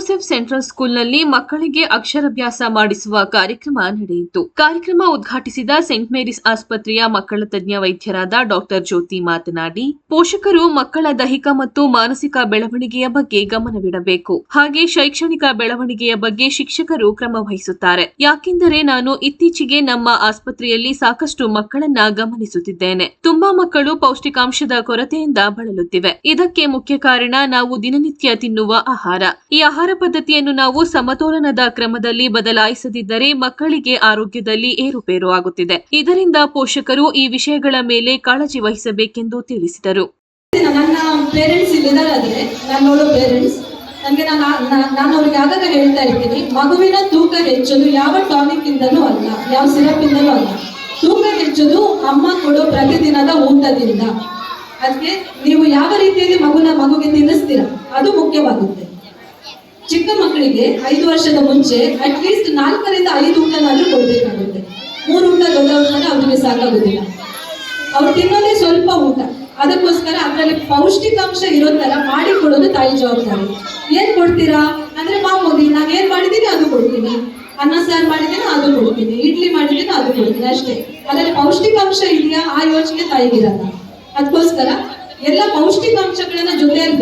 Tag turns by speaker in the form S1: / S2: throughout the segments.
S1: Joseph central ಸ್ಕೂಲ್ನಲ್ಲಿ ಮಕ್ಕಳಿಗೆ ಅಕ್ಷರಾಭ್ಯಾಸ ಮಾಡಿಸುವ ಕಾರ್ಯಕ್ರಮ ನಡೆಯಿತು. ಕಾರ್ಯಕ್ರಮ ಉದ್ಘಾಟಿಸಿದ ಸೆಂಟ್ ಮೇರಿಸ್ ಆಸ್ಪತ್ರೆಯ ಮಕ್ಕಳ ತಜ್ಞ ವೈದ್ಯರಾದ ಡಾಕ್ಟರ್ ಜ್ಯೋತಿ ಮಾತನಾಡಿ, ಪೋಷಕರು ಮಕ್ಕಳ ದೈಹಿಕ ಮತ್ತು ಮಾನಸಿಕ ಬೆಳವಣಿಗೆಯ ಬಗ್ಗೆ ಗಮನವಿಡಬೇಕು. ಹಾಗೆ ಶೈಕ್ಷಣಿಕ ಬೆಳವಣಿಗೆಯ ಬಗ್ಗೆ ಶಿಕ್ಷಕರು ಕ್ರಮ ವಹಿಸುತ್ತಾರೆ. ಯಾಕೆಂದರೆ ನಾನು ಇತ್ತೀಚೆಗೆ ನಮ್ಮ ಆಸ್ಪತ್ರೆಯಲ್ಲಿ ಸಾಕಷ್ಟು ಮಕ್ಕಳನ್ನ ಗಮನಿಸುತ್ತಿದ್ದೇನೆ. ತುಂಬಾ ಮಕ್ಕಳು ಪೌಷ್ಟಿಕಾಂಶದ ಕೊರತೆಯಿಂದ ಬಳಲುತ್ತಿವೆ. ಇದಕ್ಕೆ ಮುಖ್ಯ ಕಾರಣ ನಾವು ದಿನನಿತ್ಯ ತಿನ್ನುವ ಆಹಾರ. ಈ ಆಹಾರ ಪದ್ಧತಿಯನ್ನು ನಾವು ಸಮತೋಲನದ ಕ್ರಮದಲ್ಲಿ ಬದಲಾಯಿಸದಿದ್ದರೆ ಮಕ್ಕಳಿಗೆ ಆರೋಗ್ಯದಲ್ಲಿ ಏರುಪೇರು ಆಗುತ್ತಿದೆ. ಇದರಿಂದ ಪೋಷಕರು ಈ ವಿಷಯಗಳ ಮೇಲೆ ಕಾಳಜಿ ವಹಿಸಬೇಕೆಂದು ತಿಳಿಸಿದರು.
S2: ನನ್ನ ಪೇರೆಂಟ್ಸ್ ನನ್ನೋಳು ಪೇರೆಂಟ್ಸ್ ನನಗೆ ನಾನು ನಾನು ಅವ್ರಿಗೆ ಆಗಾಗ ಹೇಳ್ತಾ ಇರ್ತೀನಿ, ಮಗುವಿನ ತೂಕ ಹೆಚ್ಚಲು ಯಾವ ಟಾನಿಕ್ ಇಂದಲೂ ಅಲ್ಲ, ಯಾವ ಸಿರಪ್ ಇಂದಲೂ ಅಲ್ಲ. ತೂಕ ಹೆಚ್ಚೋದು ಅಮ್ಮ ಕೊಡೋ ಪ್ರತಿದಿನದ ಊಟದಿಂದ. ಅದಕ್ಕೆ ನೀವು ಯಾವ ರೀತಿಯಲ್ಲಿ ಮಗುನ ಮಗುಗೆ ತಿನ್ನಿಸ್ತೀರ? ಅದು ಮುಖ್ಯವಾಗುತ್ತೆ. ಚಿಕ್ಕ ಮಕ್ಕಳಿಗೆ ಐದು ವರ್ಷದ ಮುಂಚೆ ಅಟ್ಲೀಸ್ಟ್ ನಾಲ್ಕರಿಂದ ಐದು ಊಟನಾದ್ರೂ ಕೊಡ್ಬೇಕಾಗುತ್ತೆ. ಮೂರು ಊಟ ದೊಡ್ಡವ್ರನ್ನ ಅವ್ರಿಗೆ ಸಾಕಾಗುದಿಲ್ಲ. ಅವ್ರು ತಿನ್ನೋದೇ ಸ್ವಲ್ಪ ಊಟ. ಅದಕ್ಕೋಸ್ಕರ ಅದರಲ್ಲಿ ಪೌಷ್ಟಿಕಾಂಶ ಇರೋ ತರ ಮಾಡಿ ಕೊಡೋದು ತಾಯಿ ಜವಾಬ್ದಾರಿ. ಏನ್ ಕೊಡ್ತೀರಾ? ಅಂದ್ರೆ ಮಾಮೂಲಿ ನಾನು ಏನ್ ಮಾಡಿದ್ದೀನಿ ಅದು ಕೊಡ್ತೀನಿ. ಅನ್ನ ಸಾರು ಮಾಡಿದೀನಿ ಅದು ಕೊಡ್ತೀನಿ. ಇಡ್ಲಿ ಮಾಡಿದೀನಿ ಅದು ಕೊಡ್ತೀನಿ ಅಷ್ಟೇ. ಅದರಲ್ಲಿ ಪೌಷ್ಟಿಕಾಂಶ ಇದೆಯಾ? ಆ ಯೋಚನೆ ತಾಯಿಗಿರಲ್ಲ. ಅದಕ್ಕೋಸ್ಕರ ಎಲ್ಲ ಪೌಷ್ಟಿಕಾಂಶಗಳನ್ನ ಜೊತೆಯಲ್ಲಿ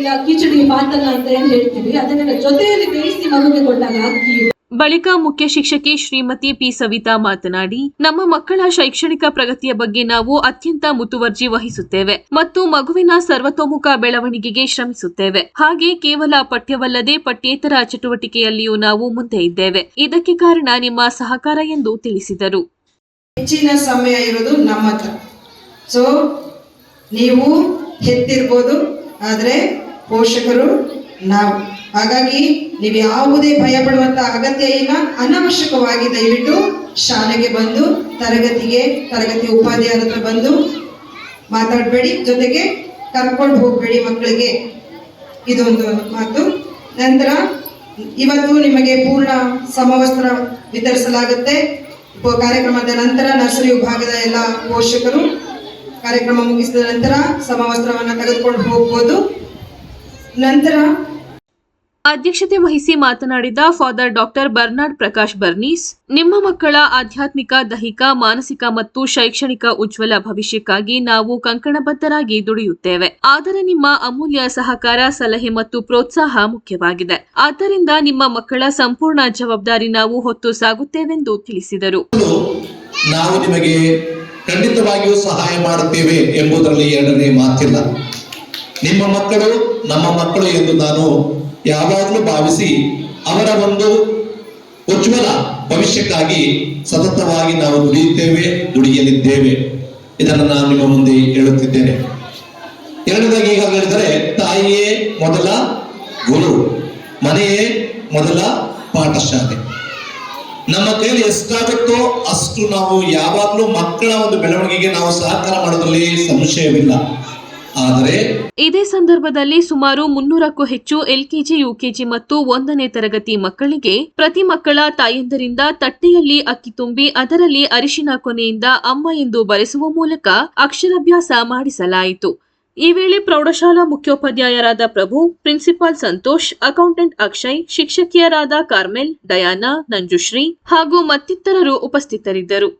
S2: ಬೇಯಿಸಿ ಕಿಚಡಿ ಬಾತಲ್ಲ ಅಂತ ಏನ್ ಹೇಳ್ತೀವಿ ಅದನ್ನೆಲ್ಲ ಜೊತೆಯಲ್ಲಿ ಬೇಯಿಸಿ ಮಗುಗೆ ಕೊಟ್ಟಾಗ ಅಕ್ಕಿ
S1: ಬಳಿಕ ಮುಖ್ಯ ಶಿಕ್ಷಕಿ ಶ್ರೀಮತಿ ಪಿ ಸವಿತಾ ಮಾತನಾಡಿ ನಮ್ಮ ಮಕ್ಕಳ ಶೈಕ್ಷಣಿಕ ಪ್ರಗತಿಯ ಬಗ್ಗೆ ನಾವು ಅತ್ಯಂತ ಮುತುವರ್ಜಿ ವಹಿಸುತ್ತೇವೆ ಮತ್ತು ಮಗುವಿನ ಸರ್ವತೋಮುಖ ಬೆಳವಣಿಗೆಗೆ ಶ್ರಮಿಸುತ್ತೇವೆ. ಹಾಗೆ ಕೇವಲ ಪಠ್ಯವಲ್ಲದೆ ಪಠ್ಯೇತರ ಚಟುವಟಿಕೆಯಲ್ಲಿಯೂ ನಾವು ಮುಂದೆ ಇದ್ದೇವೆ. ಇದಕ್ಕೆ ಕಾರಣ ನಿಮ್ಮ ಸಹಕಾರ ಎಂದು ತಿಳಿಸಿದರು.
S3: ಹೆಚ್ಚಿನ ಸಮಯ ಇರೋದು ನಮ್ಮ ಹತ್ರ ಸೊ ನೀವು ಹೆತ್ತಿರ್ಬೋದು ಆದರೆ ಪೋಷಕರು, ನಾವು ಹಾಗಾಗಿ ನೀವು ಯಾವುದೇ ಭಯ ಪಡುವಂತ ಅಗತ್ಯ ಇಲ್ಲ, ಅನವಶ್ಯಕವಾಗಿ ದಯವಿಟ್ಟು ಶಾಲೆಗೆ ಬಂದು, ತರಗತಿಗೆ, ತರಗತಿ ಉಪಾಧ್ಯಾಯರ ಹತ್ರ ಬಂದು ಮಾತಾಡಬೇಡಿ. ಜೊತೆಗೆ ಕರ್ಕೊಂಡು ಹೋಗಬೇಡಿ ಮಕ್ಕಳಿಗೆ. ಇದೊಂದು ಮಾತು. ನಂತರ ಇವತ್ತು ನಿಮಗೆ ಪೂರ್ಣ ಸಮವಸ್ತ್ರ ವಿತರಿಸಲಾಗುತ್ತೆ. ಕಾರ್ಯಕ್ರಮದ ನಂತರ ನರ್ಸರಿ ವಿಭಾಗದ ಎಲ್ಲ ಪೋಷಕರು, ಕಾರ್ಯಕ್ರಮ ಮುಗಿಸಿದ ನಂತರ ಸಮವಸ್ತ್ರವನ್ನು ತೆಗೆದುಕೊಂಡು ಹೋಗ್ಬೋದು. ನಂತರ
S1: ಅಧ್ಯಕ್ಷತೆ ವಹಿಸಿ ಮಾತನಾಡಿದ ಫಾದರ್ ಡಾಕ್ಟರ್ ಬರ್ನಾರ್ಡ್ ಪ್ರಕಾಶ್ ಬರ್ನೀಸ್ ನಿಮ್ಮ ಮಕ್ಕಳ ಆಧ್ಯಾತ್ಮಿಕ ದೈಹಿಕ ಮಾನಸಿಕ ಮತ್ತು ಶೈಕ್ಷಣಿಕ ಉಜ್ವಲ ಭವಿಷ್ಯಕ್ಕಾಗಿ ನಾವು ಕಂಕಣಬದ್ಧರಾಗಿ ದುಡಿಯುತ್ತೇವೆ. ಆದರೆ ನಿಮ್ಮ ಅಮೂಲ್ಯ ಸಹಕಾರ ಸಲಹೆ ಮತ್ತು ಪ್ರೋತ್ಸಾಹ ಮುಖ್ಯವಾಗಿದೆ. ಆದ್ದರಿಂದ ನಿಮ್ಮ ಮಕ್ಕಳ ಸಂಪೂರ್ಣ ಜವಾಬ್ದಾರಿ ನಾವು ಹೊತ್ತು ಸಾಗುತ್ತೇವೆಂದು ತಿಳಿಸಿದರು.
S4: ನಾವು ನಿಮಗೆ ಖಂಡಿತವಾಗಿಯೂ ಸಹಾಯ ಮಾಡುತ್ತೇವೆ ಎಂಬುದರಲ್ಲಿ ಎರಡನೇ ಮಾತಿಲ್ಲ. ನಿಮ್ಮ ಮಕ್ಕಳು, ನಮ್ಮ ಮಕ್ಕಳು ಎಂದು ನಾನು ಯಾವಾಗಲೂ ಭಾವಿಸಿ ಅವರ ಒಂದು ಉಜ್ವಲ ಭವಿಷ್ಯಕ್ಕಾಗಿ ಸತತವಾಗಿ ನಾವು ದುಡಿಯುತ್ತೇವೆ, ದುಡಿಯಲಿದ್ದೇವೆ. ಇದನ್ನು ನಾನು ನಿಮ್ಮ ಮುಂದೆ ಹೇಳುತ್ತಿದ್ದೇನೆ. ಎರಡನೇದಾಗಿ ಈಗ ಹೇಳಿದರೆ, ತಾಯಿಯೇ ಮೊದಲ ಗುರು, ಮನೆಯೇ ಮೊದಲ ಪಾಠಶಾಲೆ. ನಮ್ಮ ಕೈಯಲ್ಲಿ ಎಷ್ಟಾಗುತ್ತೋ ಅಷ್ಟು ನಾವು ಯಾವಾಗಲೂ ಮಕ್ಕಳ ಒಂದು ಬೆಳವಣಿಗೆಗೆ ನಾವು ಸಹಕಾರ ಮಾಡೋದ್ರಲ್ಲಿ ಸಂಶಯವಿಲ್ಲ. ಆದರೆ
S1: ಇದೇ ಸಂದರ್ಭದಲ್ಲಿ ಸುಮಾರು ಮುನ್ನೂರಕ್ಕೂ ಹೆಚ್ಚು ಎಲ್ಕೆಜಿ ಯುಕೆಜಿ ಮತ್ತು ಒಂದನೇ ತರಗತಿ ಮಕ್ಕಳಿಗೆ ಪ್ರತಿ ಮಕ್ಕಳ ತಾಯಂದರಿಂದ ತಟ್ಟೆಯಲ್ಲಿ ಅಕ್ಕಿ ತುಂಬಿ ಅದರಲ್ಲಿ ಅರಿಶಿನ ಕೊನೆಯಿಂದ ಅಮ್ಮ ಎಂದು ಬರೆಸುವ ಮೂಲಕ ಅಕ್ಷರಾಭ್ಯಾಸ ಮಾಡಿಸಲಾಯಿತು. ಈ ವೇಳೆ ಪ್ರೌಢಶಾಲಾ ಮುಖ್ಯೋಪಾಧ್ಯಾಯರಾದ ಪ್ರಭು ಪ್ರಿನ್ಸಿಪಾಲ್ ಸಂತೋಷ್ ಅಕೌಂಟೆಂಟ್ ಅಕ್ಷಯ್ ಶಿಕ್ಷಕಿಯರಾದ ಕಾರ್ಮೆಲ್ ಡಯಾನಾ ನಂಜುಶ್ರೀ ಹಾಗೂ ಮತ್ತಿತರರು ಉಪಸ್ಥಿತರಿದ್ದರು.